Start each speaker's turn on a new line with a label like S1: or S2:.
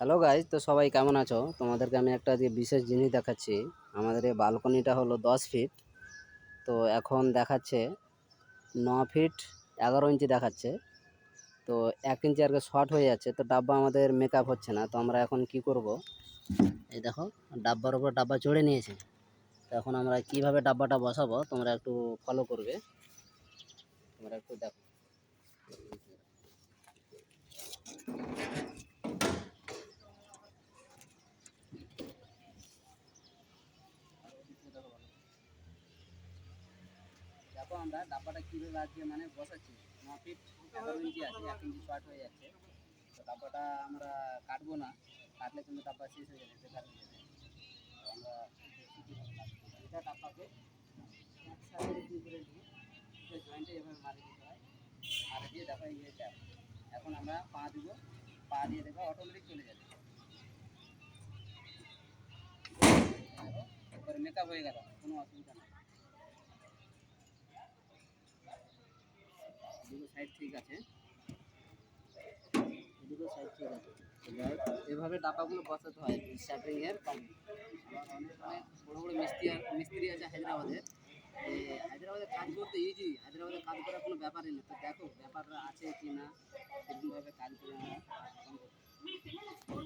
S1: Hello guys তো সবাই কেমন আছো? তোমাদেরকে আমি একটা যে বিশেষ জিনিস দেখাচ্ছি। আমাদের এই বালকনিটা হলো দশ ফিট তো এখন দেখাচ্ছে ন ফিট এগারো ইঞ্চি দেখাচ্ছে। তো এক ইঞ্চি আর শর্ট হয়ে যাচ্ছে। তো ডাব্বা আমাদের মেকআপ হচ্ছে না। তো আমরা এখন কি করব? এই দেখো, ডাব্বার উপর ডাব্বা চড়ে নিয়েছে। তো এখন আমরা কীভাবে ডাব্বাটা বসাবো, তোমরা একটু ফলো করবে। তোমরা একটু দেখো। দেখো আমরা ডাব্বাটা কীভাবে আজকে মানে বসাচ্ছি? ন ফিট এগারো ইঞ্চি আছে, এক ইঞ্চি শর্ট হয়ে যাচ্ছে। তো ডাব্বাটা আমরা কাটবো না, কাটলে কিন্তু ডাব্বা শেষ হয়ে যাবে, বেকার হয়ে যাবে। আমরা। এটা ডাব্বাকে একসাথে কি করে নিয়ে এটা জয়েন্টে এভাবে মারি দিতে হয়। মারি দিয়ে দেখো ট্যাপ এখন আমরা পা দিব, পা দিয়ে দেখো অটোমেটিক চলে যাবে। মেকআপ হয়ে গেল, কোনো অসুবিধা নেই। সাইড ঠিক আছে। দুটো সাইড ঠিক আছে। এভাবে ডাকাগুলো বসাতে হয় স্টার্টিং এর আবার অনেক অনেক বড় বড় মিস্ত্রি মিস্ত্রি আছে হায়দ্রাবাদের হায়দ্রাবাদে কাজ করতে ইজি হায়দ্রাবাদে কাজ করার কোনো ব্যাপারই না তো দেখো, ব্যাপারটা আছে কি না এরকমভাবে কাজ করে করতে